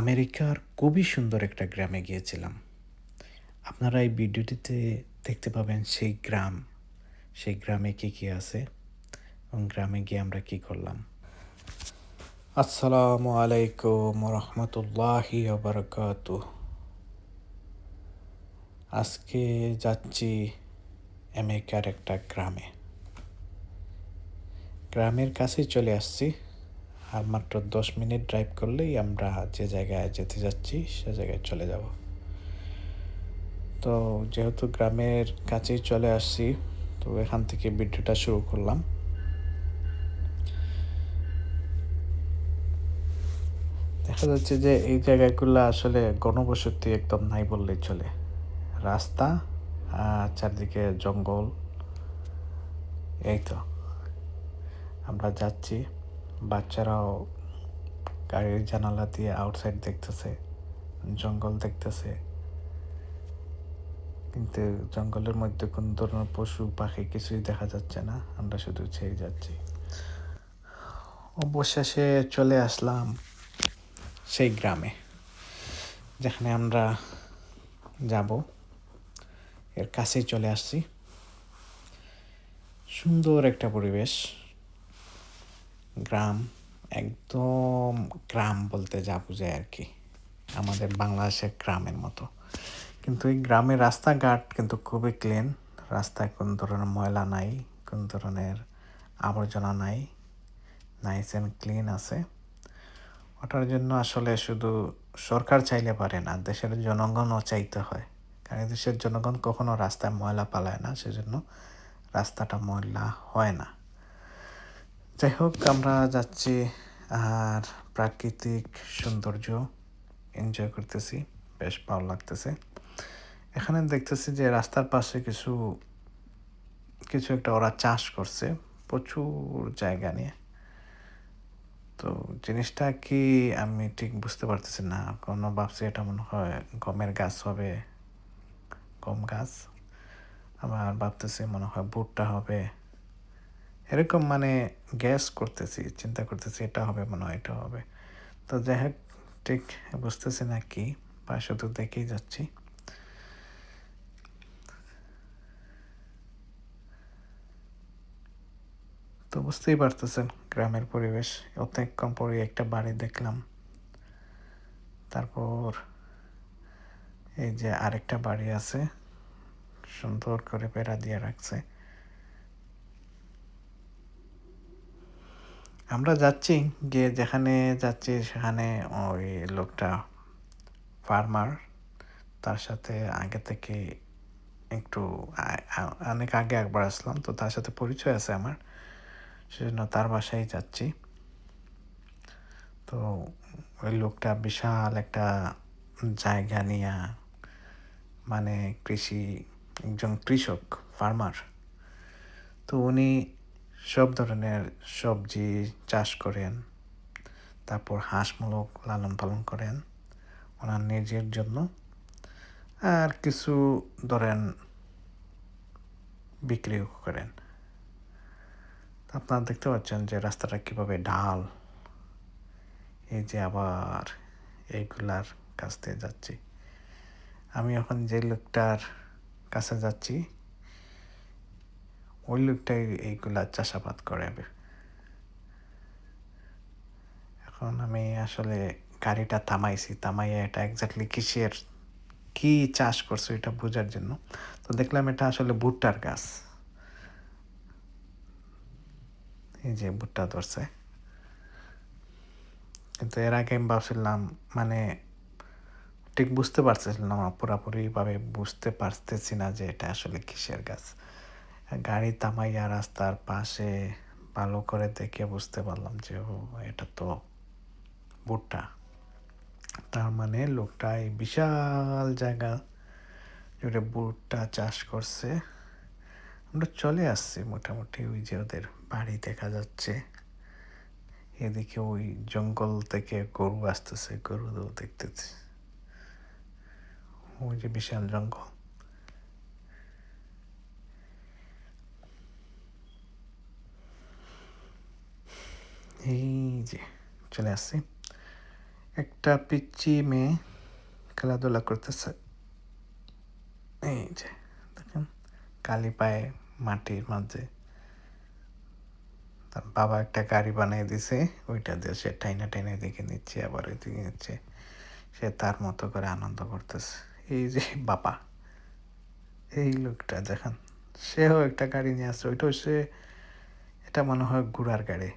আমেরিকার খুবই সুন্দর একটা গ্রামে গিয়েছিলাম। আপনারা এই ভিডিওটিতে দেখতে পাবেন সেই গ্রাম। সেই গ্রামে কী কী আছে এবং গ্রামে গিয়ে আমরা কি করলাম। আসসালামু আলাইকুম রহমতুল্লাহি বারকাত আজকে যাচ্ছি আমেরিকার একটা গ্রামে। গ্রামের কাছেই চলে আসছি। আর মাত্র দশ মিনিট ড্রাইভ করলেই আমরা যে জায়গায় যেতে যাচ্ছি, সে জায়গায় চলে যাব। তো যেহেতু গ্রামের কাছেই চলে আসছি, তো এখান থেকে ভিডিওটা শুরু করলাম। দেখা যাচ্ছে যে এই জায়গাগুলো আসলে গণবসতি একদম নাই বললেই চলে। রাস্তা চারদিকে জঙ্গল, এই তো। আমরা যাচ্ছি। বাচ্চারাও গাড়ির জানালা দিয়ে আউটসাইড দেখতেছে, জঙ্গল দেখতেছে। কিন্তু জঙ্গলের মধ্যে কোন ধরনের পশু, পাখি কিছুই দেখা যাচ্ছে না, আমরা শুধু ছেয়ে যাচ্ছি। অবশেষে চলে আসলাম সেই গ্রামে, যেখানে আমরা যাব। এর কাছেই চলে আসছি। সুন্দর একটা পরিবেশ। গ্রাম, একদম গ্রাম বলতে যা বোঝায় আর কি। আমাদের বাংলাদেশের গ্রামের মতো। কিন্তু এই গ্রামের রাস্তাঘাট কিন্তু খুবই ক্লিন রাস্তায় কোন ধরনের ময়লা নাই, কোন ধরনের আবর্জনা নাই। নাইস অ্যান্ড ক্লিন আছে। ওটার জন্য আসলে শুধু সরকার চাইলে পারে না, দেশের জনগণও চাইতে হয়। কারণ দেশের জনগণ কখনো রাস্তায় ময়লা পালায় না, সেজন্য রাস্তাটা ময়লা হয় না। যাই হোক আমরা যাচ্ছি আর প্রাকৃতিক সৌন্দর্য এনজয় করতেছি। বেশ ভালো লাগতেছে। এখানে দেখতেছি যে রাস্তার পাশে কিছু কিছু একটা ওরা চাষ করছে, প্রচুর জায়গা নিয়ে। তো জিনিসটা কি আমি ঠিক বুঝতে পারতেছি না। কোনো ভাবছি এটা মনে হয় গমের গাছ হবে, গম গাছ। আবার ভাবতেছি মনে হয় ভুট্টা হবে। এরকম মানে গ্যাস করতেছি, চিন্তা করতেছি, এটা হবে মনে হয়, এটা হবে। তো যাই হোক, ঠিক বুঝতেছি না কি, বা শুধু দেখেই যাচ্ছি। তো বুঝতেই পারতেছেন, গ্রামের পরিবেশ অনেকক্ষণ পরে একটা বাড়ি দেখলাম। তারপর এই যে আরেকটা বাড়ি আছে, সুন্দর করে বেড়া দিয়ে রাখছে। আমরা যাচ্ছি, গিয়ে যেখানে যাচ্ছি সেখানে ওই লোকটা ফার্মার তার সাথে আগে থেকে একটু অনেক আগে একবার আসলাম, তো তার সাথে পরিচয় আছে আমার, সেজন্য তার বাসায় যাচ্ছি। তো ওই লোকটা বিশাল একটা জায়গা নিয়ে মানে কৃষি, একজন কৃষক ফার্মার তো উনি সব ধরনের সবজি চাষ করেন, তারপর হাঁসমূলক লালন পালন করেন ওনার নিজের জন্য। আর কিছু ধরেন বিক্রিও করেন। আপনারা দেখতে পাচ্ছেন যে রাস্তাটা কীভাবে ঢাল, এই যে আবার এইগুলার কাছ থেকে যাচ্ছি। আমি এখন যে লোকটার কাছে যাচ্ছি ওই লোকটাই এইগুলা চাষাবাদ করে এখন আমি আসলে গাড়িটা থামাইছি, থামাইয়া এটা একজাক্টলি কিসের, কি চাষ করছ এটা বোঝার জন্য। তো দেখলাম এটা আসলে ভুট্টার গাছ। এই যে ভুট্টা ধরছে। কিন্তু এর আগে আমি ভাবছিলাম মানে ঠিক বুঝতে পারছিলাম পুরাপুরিভাবে বুঝতে পারতেছি না যে এটা আসলে কিসের গাছ। গাড়ি থামাইয়া রাস্তার পাশে ভালো করে দেখে বুঝতে পারলাম যে, ও, এটা তো ভুট্টা। তার মানে লোকটা এই বিশাল জায়গা জুড়ে ভুট্টা চাষ করছে। আমরা চলে আসছি মোটামুটি ওই যে ওদের বাড়ি দেখা যাচ্ছে। এদিকে ওই জঙ্গল থেকে গরু আসতেছে, গরু দেখতেছি। ওই যে বিশাল জঙ্গল। এই যে, চলে আসছি। একটা পিচ্চি মেয়ে খেলাধুলা করতেছে। এই যে, দেখেন, কালি পায়ে মাটির মাঝে তার বাবা একটা গাড়ি বানিয়ে দিছে, ওইটা দিয়ে সে টাইনা টাইনা দেখে নিচ্ছে, আবার ওইদিকে নিচ্ছে। সে তার মতো করে আনন্দ করতেছে। এই যে, বাবা, এই লোকটা, দেখেন, সেও একটা গাড়ি নিয়ে আসছে ওইটা হচ্ছে এটা মনে হয় ঘোড়ার গাড়ি।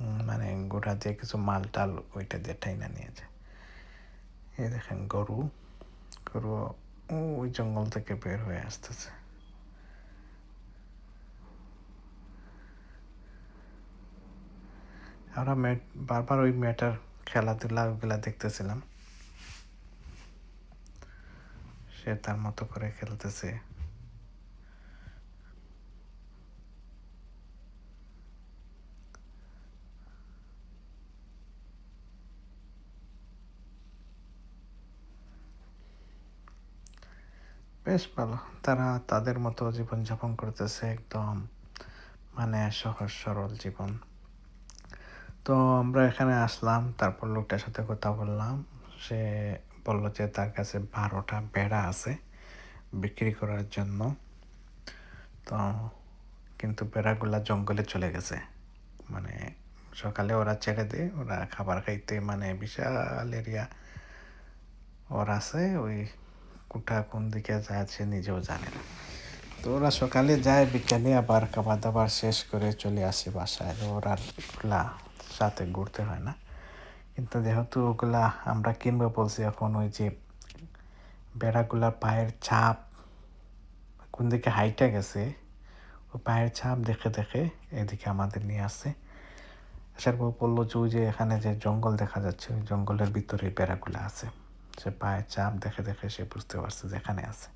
মানে গোটা দিয়ে কিছু মাল টাল ওইটা দিয়ে টাইনা নিয়ে যায় এই দেখেন গরু। গরু ওই জঙ্গল থেকে বের হয়ে আসতেছে। আমরা মেট, বারবার ওই মেয়েটার খেলাধুলা ওগুলা দেখতেছিলাম। সে তার মতো করে খেলতেছে। বেশ ভালো। তারা তাদের মতো জীবনযাপন করতেছে একদম মানে সহজ সরল জীবন। তো আমরা এখানে আসলাম, তারপর লোকটার সাথে কথা বললাম। সে বলল যে তার কাছে বারোটা বেড়া আছে বিক্রি করার জন্য। তো কিন্তু বেড়াগুলা জঙ্গলে চলে গেছে। মানে সকালে ওরা ছেড়ে দেয়, ওরা খাবার খাইতে মানে বিশাল এরিয়া ওর আছে, ওই কোটা কোন দিকে সে নিজেও জানে না। তো ওরা সকালে যায়, বিকালে আবার খাবার দাবার শেষ করে চলে আসে বাসায়। ওরা ওগুলা সাথে ঘুরতে হয় না। কিন্তু যেহেতু ওগুলা আমরা কিনবো বলছি, এখন ওই যে বেড়াগুলার পায়ের ছাপ কোন দিকে হাইটে গেছে ওই পায়ের ছাপ দেখে দেখে এদিকে আমাদের নিয়ে আসছে আসার পর বলল যে ওই যে এখানে যে জঙ্গল দেখা যাচ্ছে, ওই জঙ্গলের ভিতরে বেড়াগুলো আছে। সে পায়ের চাপ দেখে দেখে সে বুঝতে পারছে যে এখানে আছে।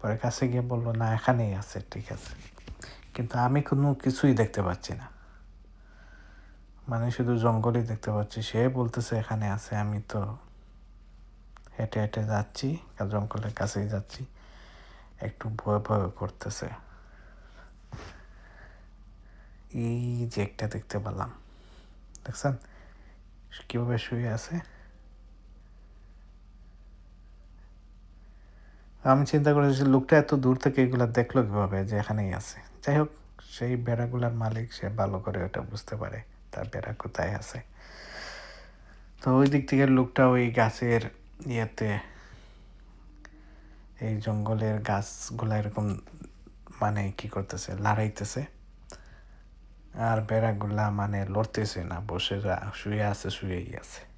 পরে কাছে গিয়ে বলল, না, এখানেই আছে, ঠিক আছে। কিন্তু আমি কোনো কিছুই দেখতে পাচ্ছি না। মানে শুধু জঙ্গলই দেখতে পাচ্ছি। সে বলতেছে, এখানে আছে, আমি তো হেঁটে হেঁটে যাচ্ছি জঙ্গলের কাছেই যাচ্ছি। একটু ভয় ভয় করতেছে। এই যে একটা দেখতে পেলাম। দেখছেন? কীভাবে শুয়ে আছে? আমি চিন্তা করেছি লোকটা এত দূর থেকে এগুলো দেখল কীভাবে যে এখানেই আছে। যাই হোক, সেই বেড়াগুলার মালিক সে ভালো করে ওটা বুঝতে পারে, তার বেড়া কোথায় আছে। তো ওই দিক থেকে লোকটা ওই গাছের ইয়েতে, এই জঙ্গলের গাছগুলা এরকম মানে কি করতেছে, লড়াইতেছে। আর বেড়াগুলা মানে লড়তেছে না, বসে যা- শুয়ে আছে, শুয়েই আছে।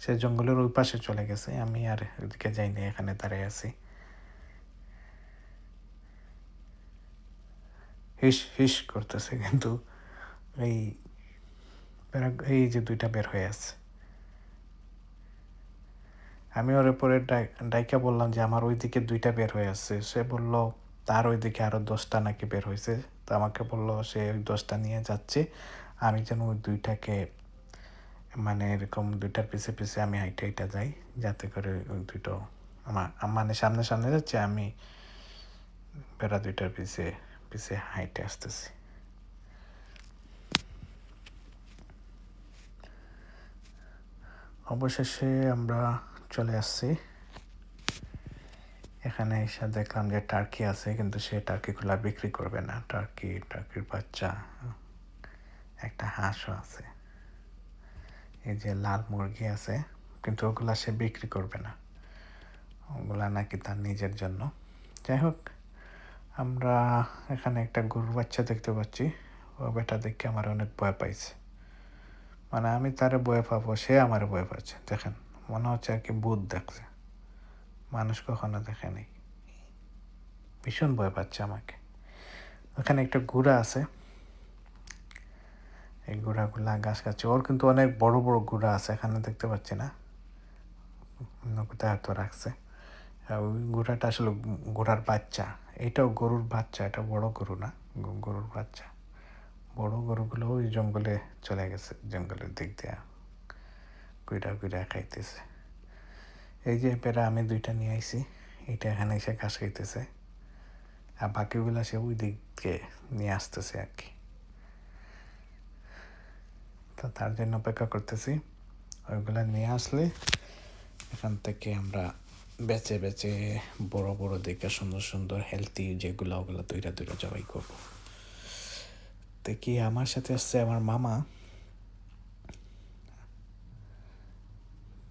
সে জঙ্গলের ওই পাশে চলে গেছে। আমি আর ওইদিকে যাইনি, এখানে দাঁড়িয়ে আছি। হিস হিস করতেছে কিন্তু এই এই যে দুইটা বের হয়ে আছে। আমি ওর পরে ডাই- ডাইকা বললাম যে আমার ওইদিকে দুইটা বের হয়ে আছে। সে বলল, তার ওইদিকে আরও দশটা নাকি বের হয়েছে তো আমাকে বলল, সে ওই দশটা নিয়ে যাচ্ছে। আমি যেন ওই দুইটাকে মানে এরকম দুইটার পিছে পিছে আমি হাইটে হাইটা যাই, যাতে করে ওই দুটো আমার মানে সামনে সামনে যাচ্ছে, আমি বেড়া দুইটার পিছে পিছে হাইটে আসতেছি। অবশেষে আমরা চলে আসছি। এখানে এসে দেখলাম যে টার্কি আছে, কিন্তু সে টার্কি টার্কিগুলো বিক্রি করবে না। টার্কি, টার্কির বাচ্চা, একটা হাঁসও আছে। এই যে লাল মুরগি আছে, কিন্তু ওগুলা সে বিক্রি করবে না। ওগুলা নাকি তার নিজের জন্য। যাই হোক, আমরা এখানে একটা গরুর বাচ্চা দেখতে পাচ্ছি। ও বেটা দেখে আমার অনেক ভয় পাইছে। মানে আমি তারে ভয় পাবো, সে আমার ভয় পাচ্ছে। দেখেন, মনে হচ্ছে আর কি ভূত দেখছে। মানুষ কখনো দেখেনি ভীষণ ভয় পাচ্ছে আমাকে। ওখানে একটা গুড়া আছে। এই গুড়াগুলা গাছ খাচ্ছে ওর কিন্তু অনেক বড় বড় গুড়া আছে, এখানে দেখতে পাচ্ছি না। কোথায় রাখছে। ওই গুড়াটা আসলে গোড়ার বাচ্চা। এটাও গরুর বাচ্চা, এটা বড় গরু না গরুর বাচ্চা। বড় গরুগুলো ওই জঙ্গলে চলে গেছে, জঙ্গলের দিক দিয়ে। কুইরা কুইরা খাইতেছে। এই যে পেরা আমি দুইটা নিয়ে আইছি। এটা এখানে এসে ঘাস খাইতেছে। আর বাকিগুলো সে ওই দিক থেকে নিয়ে আসতেছে আর কি। তো তার জন্য অপেক্ষা করতেছি। ওইগুলো নিয়ে আসলে এখান থেকে আমরা বেচে বেচে বড় বড় দেখে সুন্দর সুন্দর হেলদি যেগুলো ওগুলো তৈরা তৈরা জবাই করব। দেখি আমার সাথে আসছে আমার মামা?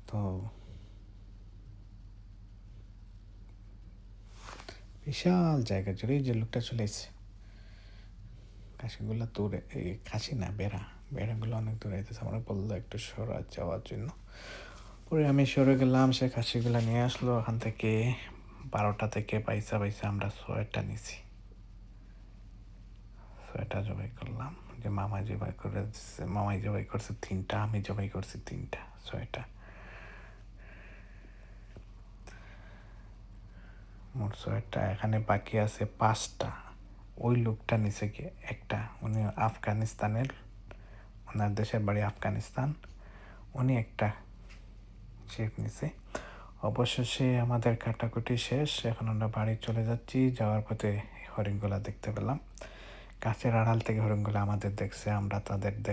তো বিশাল জায়গা জুড়ে যে লোকটা চলে এসছে। খাসিগুলো এই খাসি না, বেড়া। বেড়াগুলো অনেক দূরে যেতেছে আমরা বলল একটু সরা যাওয়ার জন্য। পরে আমি সরে গেলাম, সে খাসিগুলো নিয়ে আসলো, ওখান থেকে বারোটা থেকে পয়সা পাইসা আমরা সোয়েটার নিছি। সোয়েটার জবাই করলাম, যে মামা জবাই করে মামাই জবাই করছে তিনটা, আমি জবাই করছি তিনটা সোয়েটার। মোট সোয়েটার এখানে বাকি আছে পাঁচটা। ওই লোকটা নিচে গিয়ে একটা, উনি আফগানিস্তানের ওনার দেশের বাড়ি আফগানিস্তান। উনি একটা শেপ নিছে। অবশেষে আমাদের কাটাকুটি শেষ। এখন আমরা বাড়ি চলে যাচ্ছি। যাওয়ার পথে হরিণগুলা দেখতে পেলাম। গাছের আড়াল থেকে হরিণগুলা আমাদের দেখছে, আমরা তাদের দেখ